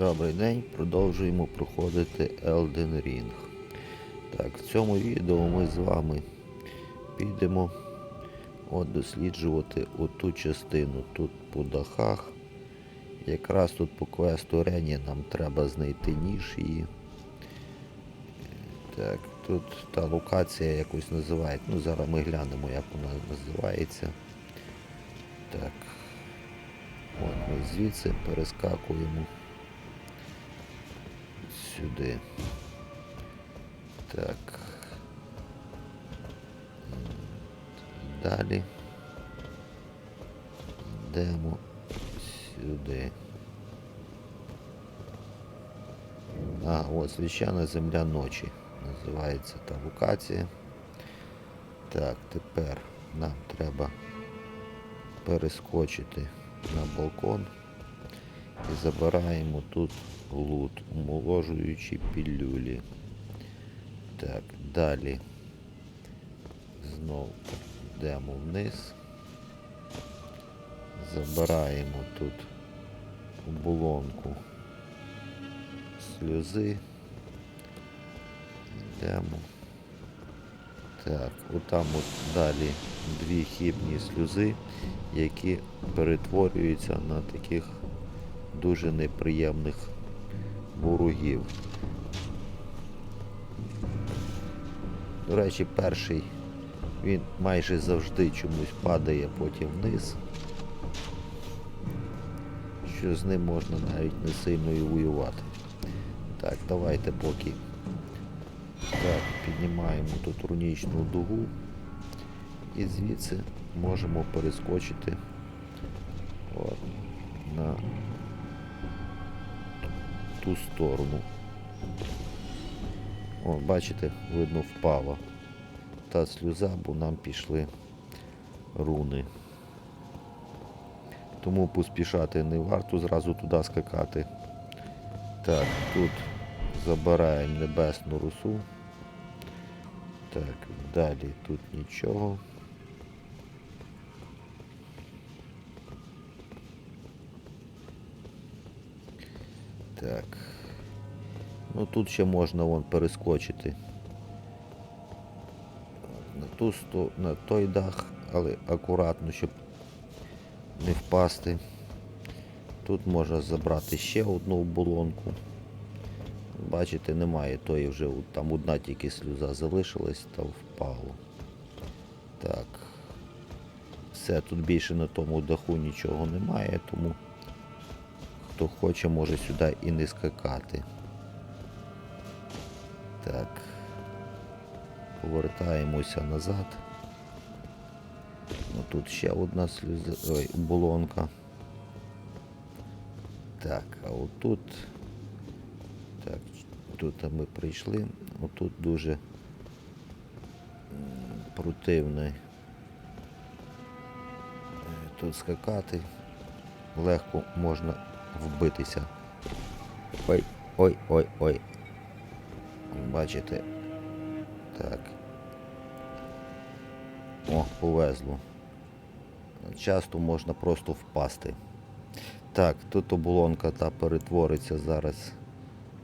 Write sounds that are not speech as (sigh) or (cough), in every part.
Добрий день, продовжуємо проходити Elden Ring. Так, в цьому відео ми з вами підемо от досліджувати оту частину. Тут по дахах. Якраз тут по квесту Рені нам треба знайти ніж її. Так, тут та локація якось називається. Ну, зараз ми глянемо, як вона називається. Так. От ми звідси перескакуємо сюди. Так. Далі. Йдемо сюди. А, от священна земля ночі. Називається та локація. Так, тепер нам треба перескочити на балкон забираємо тут лут, омоложуючі пілюлі. Так, далі знову йдемо вниз. Забираємо тут оболонку сльози. Йдемо. Так, отам от далі дві хібні сльози, які перетворюються на таких дуже неприємних ворогів. До речі, перший він майже завжди чомусь падає потім вниз. Що з ним можна навіть не сильно і воювати. Так, давайте поки так, піднімаємо тут рунічну дугу і звідси можемо перескочити от, на ту сторону. О, бачите, видно впала та сльоза, бо нам пішли руни. Тому поспішати не варто зразу туди скакати. Так, тут забираємо небесну русу. Так, далі тут нічого. Так. Ну тут ще можна вон перескочити. На ту сто... на той дах, але акуратно, щоб не впасти. Тут можна забрати ще одну оболонку. Бачите, немає тої вже, там одна тільки сльоза залишилась та впало. Так. Все, тут більше на тому даху нічого немає, тому хто хоче, може сюди і не скакати. Так. Повертаємося назад. Ну, тут ще одна сльоза. Ой, оболонка. Так, а отут. Так, тут ми прийшли. Отут дуже м, противно е, тут скакати. Легко можна вбитися. Ой, ой, ой, ой. Бачите? Так. О, повезло. Часто можна просто впасти. Так, тут оболонка та перетвориться зараз.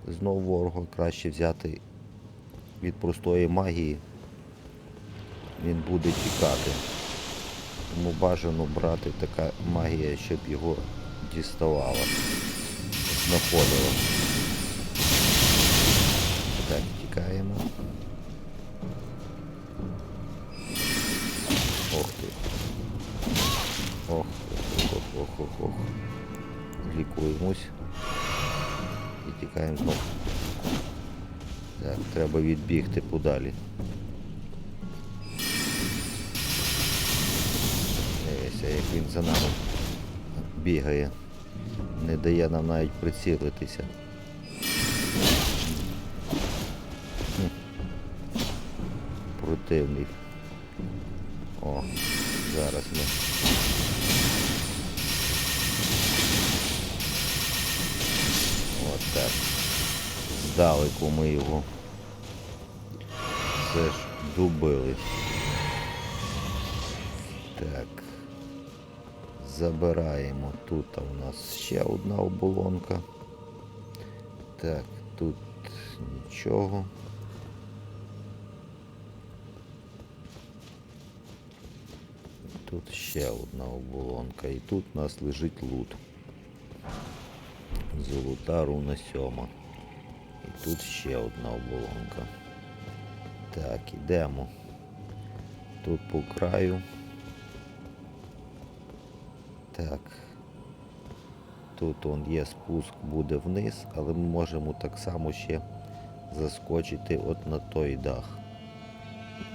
Знову ворога краще взяти від простої магії. Він буде тікати. Тому бажано брати така магія, щоб його діставала. Знаходила. Так, тікаємо. Ох ти. Ох, ох, ох, ох, ох, ох. Лікуємось. І тікаємо знову. Так, треба відбігти подалі. Дивися, як він за нами бігає. Не дає нам навіть прицілитися. Противний. О, зараз ми. От так. Здалеку ми його все ж добили. Так. Забираємо. Тут у нас ще одна оболонка. Так, тут нічого. Тут ще одна оболонка. І тут у нас лежить лут. Золота руна сьома. І тут ще одна оболонка. Так, ідемо. Тут по краю. Так. Тут он є спуск, буде вниз, але ми можемо так само ще заскочити от на той дах.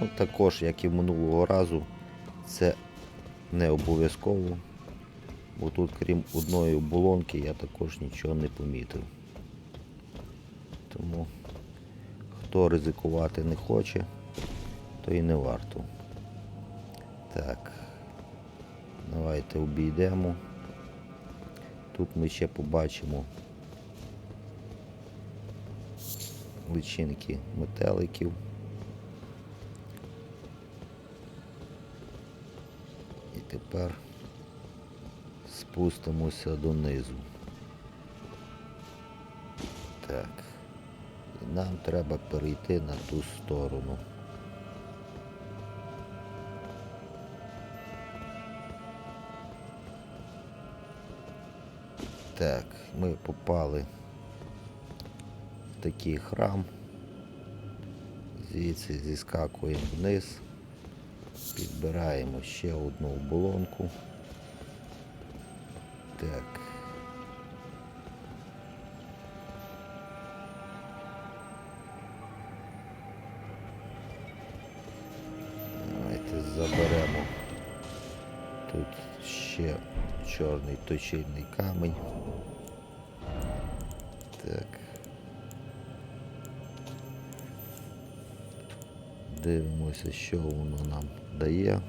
Ну, також, як і минулого разу, це не обов'язково, бо тут, крім одної оболонки, я також нічого не помітив. Тому хто ризикувати не хоче, то і не варто. Так, давайте обійдемо. Тут ми ще побачимо личинки метеликів. І тепер спустимося донизу. Так. І нам треба перейти на ту сторону. Так, ми попали в такий храм. Звідси зіскакуємо вниз, підбираємо ще одну оболонку. Так. Точильний камінь. Так. Дивимося, що воно нам дає.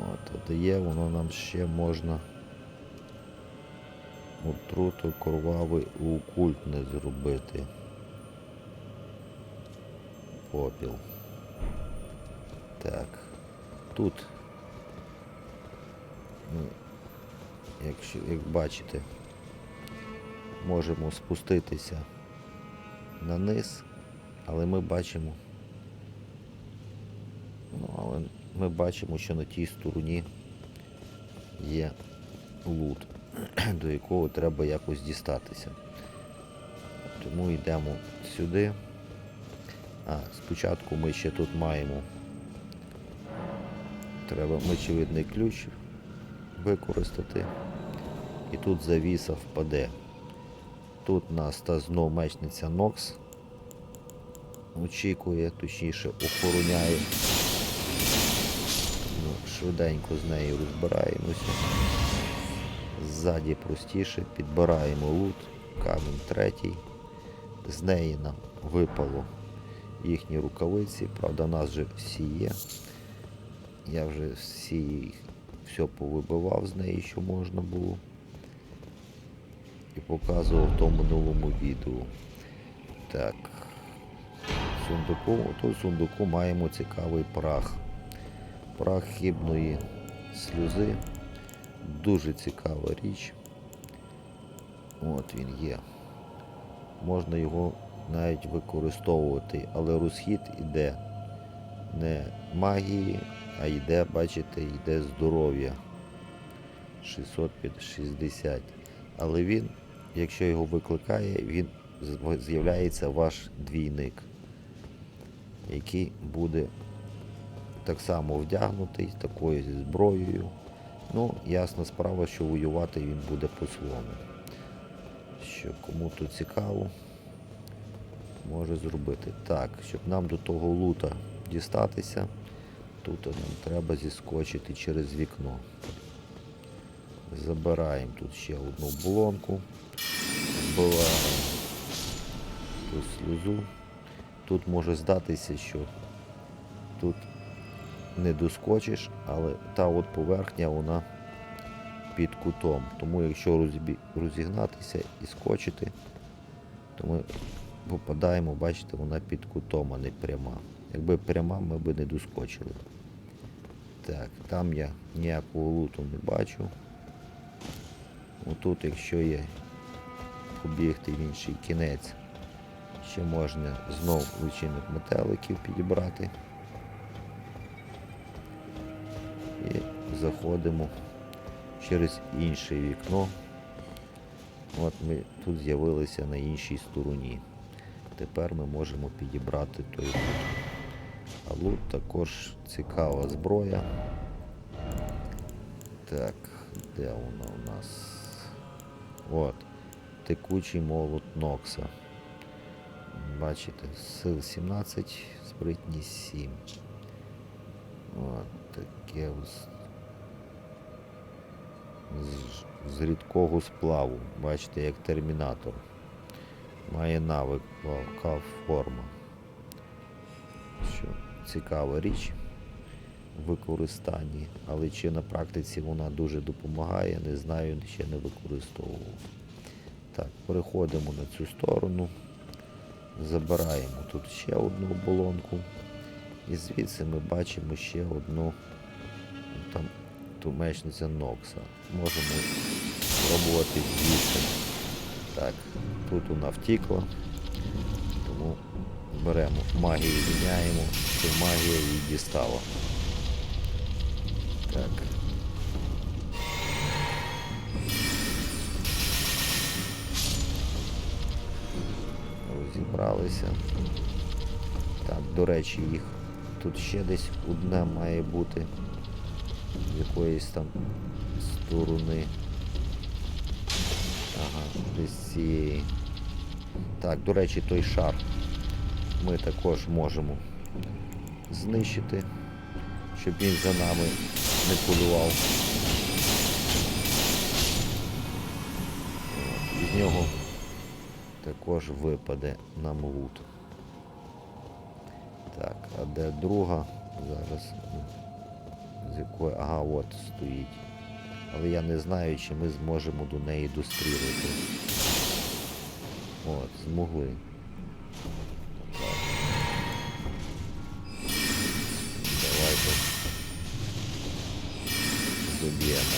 От, дає воно нам ще можна отруту кровавий окультне зробити. Попіл. Так. Тут, ну, якщо, як бачите, можемо спуститися на низ, але ми бачимо, ну, але ми бачимо, що на тій стороні є лут, (clears throat) до якого треба якось дістатися. Тому йдемо сюди. А, спочатку ми ще тут маємо. Треба мечевидний ключ використати. І тут завіса впаде. Тут нас та знов мечниця Нокс очікує, точніше охороняє. Ну, швиденько з нею розбираємося. Ззаді простіше, підбираємо лут, камінь третій. З неї нам випало їхні рукавиці, правда, нас вже всі є. Я вже всі їх все повибивав з неї, що можна було. І показував в тому минулому відео. Так. Сундуку, в сундуку маємо цікавий прах. Прах хибної сльози. Дуже цікава річ. От він є. Можна його навіть використовувати, але розхід іде не магії, а йде, бачите, йде здоров'я. 660. Але він, якщо його викликає, він з'являється ваш двійник, який буде так само вдягнутий, такою зброєю. Ну, ясна справа, що воювати він буде по-своєму. Що кому то цікаво, може зробити. Так, щоб нам до того лута дістатися, тут нам треба зіскочити через вікно. Забираємо тут ще одну болонку, вбиваємо ту сльозу. Тут може здатися, що тут не доскочиш, але та от поверхня вона під кутом. Тому якщо розігнатися і скочити, то ми попадаємо, бачите, вона під кутом, а не пряма. Якби пряма, ми б не доскочили. Так, там я ніякого луту не бачу. Отут, якщо є побігти в інший кінець. Ще можна знов личинок метеликів підібрати. І заходимо через інше вікно. От ми тут з'явилися на іншій стороні. Тепер ми можемо підібрати той лут. Також цікава зброя. Так, де вона у нас? От. Текучий молот Нокса. Бачите, сил 17, спритність 7. От таке з, з рідкого сплаву. Бачите, як термінатор. Має навик форма. Що цікава річ в використанні, але чи на практиці вона дуже допомагає, не знаю, ще не використовував. Так, переходимо на цю сторону, забираємо тут ще одну оболонку. І звідси ми бачимо ще одну ну, там тумечниця Нокса. Можемо спробувати звідси. Так, тут вона втікла, тому беремо магію, міняємо, що магія її дістала. Так. Розібралися. Так, до речі, їх тут ще десь одна має бути з якоїсь там сторони. Ага, десь цієї. Так, до речі, той шар ми також можемо знищити, щоб він за нами не полював. Із нього також випаде нам лут. Так, а де друга? Зараз. ну, З якої. Ага, от стоїть. Але я не знаю, чи ми зможемо до неї дострілити. От, змогли. Доб'ємо.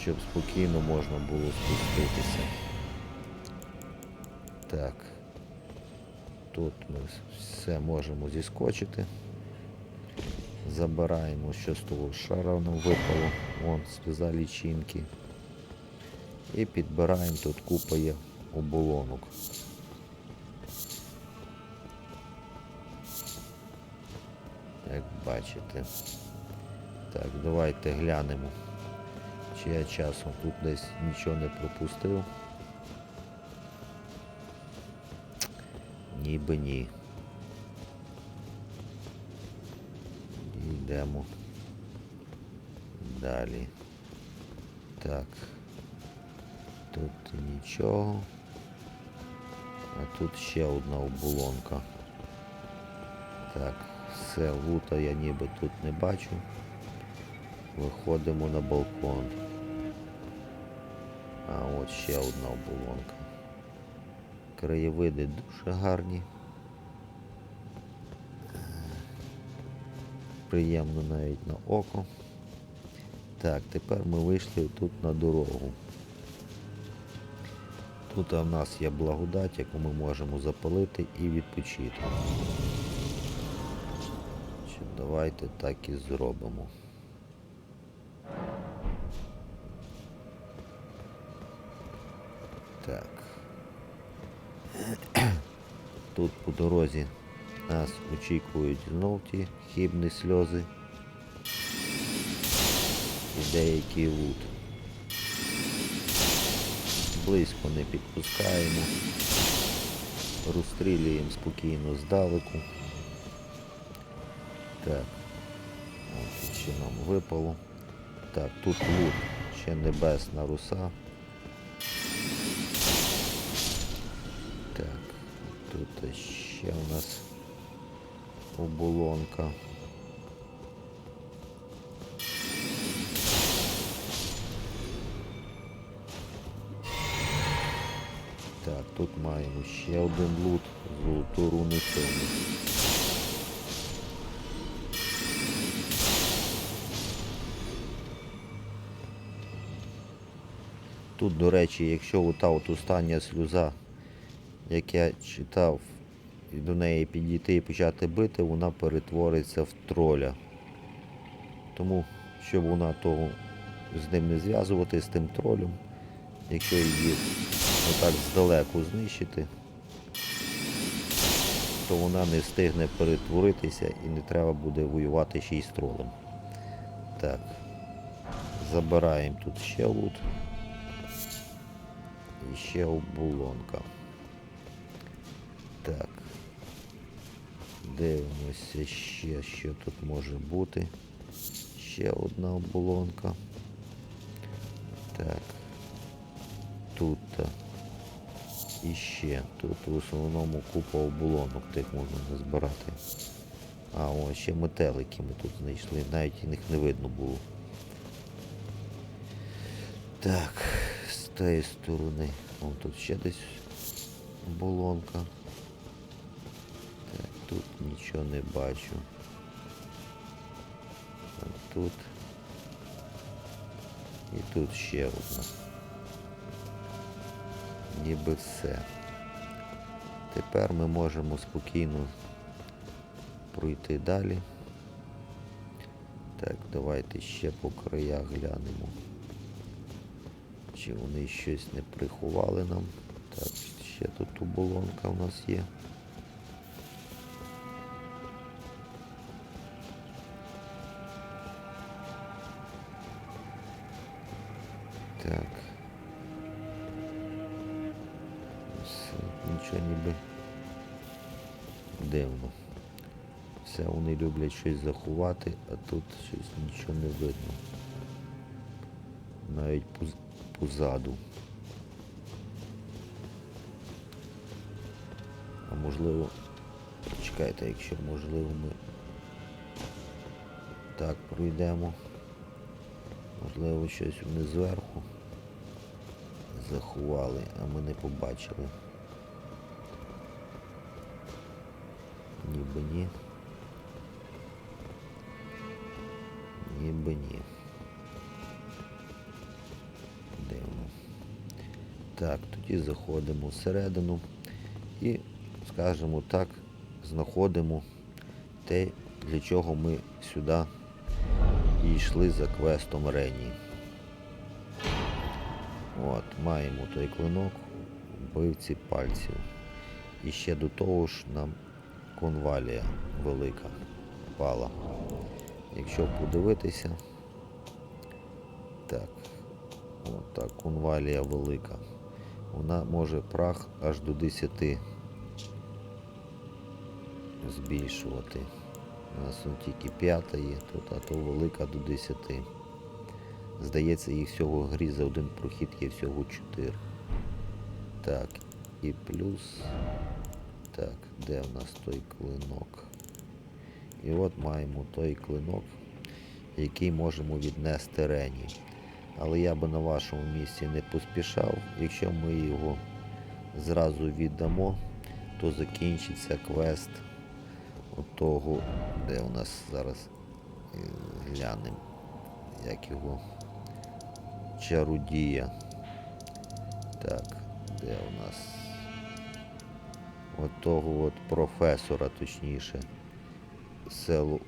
Щоб спокійно можна було спуститися. Так. Тут ми все можемо зіскочити. Забираємо, що з того шара нам випало. Вон сльоза лічинки. І підбираємо тут купа є оболонок. Як бачите. Так, давайте глянемо. Чи я часом тут десь нічого не пропустив. Ніби ні. Йдемо далі. Так. Тут нічого. А тут ще одна оболонка. Так, все, лута я ніби тут не бачу. Виходимо на балкон. А от ще одна оболонка. Краєвиди дуже гарні. Приємно навіть на око. Так, тепер ми вийшли тут на дорогу. Тут в нас є благодать, яку ми можемо запалити і відпочити. Давайте так і зробимо. Тут по дорозі нас очікують знов ті хібні сльози і деякий лут. Близько не підпускаємо, розстрілюємо спокійно здалеку. Так, О, ще нам випало. Так, тут лут, ще небесна руса. Так, тут ще у нас оболонка. Так, тут маємо ще один лут, золоту руну цьому. Тут, до речі, якщо ота от остання сльоза, як я читав, і до неї підійти і почати бити, вона перетвориться в троля. Тому, щоб вона того з ним не зв'язувати, з тим тролем, якщо її отак здалеку знищити, то вона не встигне перетворитися і не треба буде воювати ще й з тролем. Так. Забираємо тут ще лут. І ще оболонка. Так. Дивимося ще, що тут може бути. Ще одна оболонка. Так. Тут. І ще. Тут в основному купа оболонок тих можна назбирати. А, о, ще метелики ми тут знайшли, навіть їх не видно було. Так, з тієї сторони. О, тут ще десь болонка. Тут нічого не бачу. А тут. І тут ще одна. Ніби все. Тепер ми можемо спокійно пройти далі. Так, давайте ще по краях глянемо. Чи вони щось не приховали нам? Так, ще тут оболонка у нас є. Так. Все, нічого ніби дивно. Все, вони люблять щось заховати, а тут щось нічого не видно. Навіть поз- позаду. А можливо, чекайте, якщо можливо ми так пройдемо. Можливо, щось вони зверху заховали, а ми не побачили. Ніби ні. Ніби ні. Дивно. Так, тоді заходимо всередину і, скажімо так, знаходимо те, для чого ми сюди і йшли за квестом Рені. От, маємо той клинок, вбивці пальців. І ще до того ж нам конвалія велика пала. Якщо подивитися, так, от так, конвалія велика. Вона може прах аж до 10 збільшувати. У нас тільки п'ята є, тут, а то велика до 10. Здається, їх всього в грі за один прохід є всього 4. Так, і плюс. Так, де в нас той клинок? І от маємо той клинок, який можемо віднести Рені. Але я би на вашому місці не поспішав. Якщо ми його зразу віддамо, то закінчиться квест отого, де у нас зараз е, глянемо, як його чародія. Так, де у нас от того от професора, точніше, селу,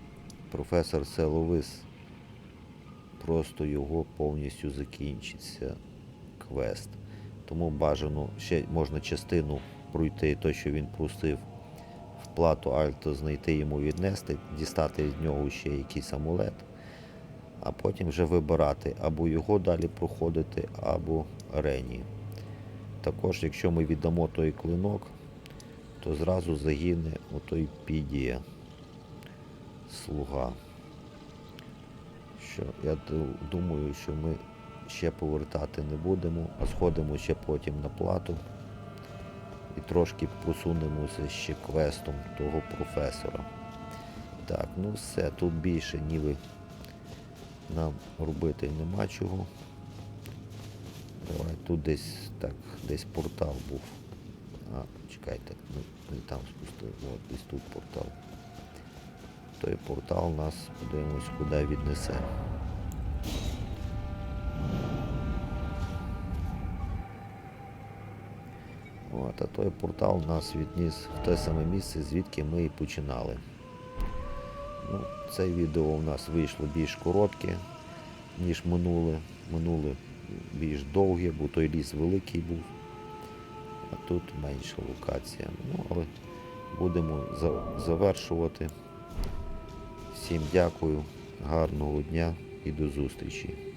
професор Селовис, просто його повністю закінчиться квест. Тому бажано ще можна частину пройти, той, що він просив в плату Альто, знайти йому віднести, дістати від нього ще якийсь амулет, а потім вже вибирати або його далі проходити, або Рені. Також, якщо ми віддамо той клинок, то зразу загине отой Підія, слуга. Що я думаю, що ми ще повертати не будемо, а сходимо ще потім на плату і трошки посунемося ще квестом того професора. Так, ну все, тут більше ніби нам робити нема чого. Давай тут десь так, десь портал був. А, чекайте, ми не там спустили. От десь тут портал. Той портал нас подивимось, куди віднесе. От, а той портал нас відніс в те саме місце, звідки ми і починали. Ну, це відео у нас вийшло більш коротке, ніж минуле. Минуле більш довге, бо той ліс великий був. А тут менша локація. Ну, але будемо завершувати. Всім дякую, гарного дня і до зустрічі.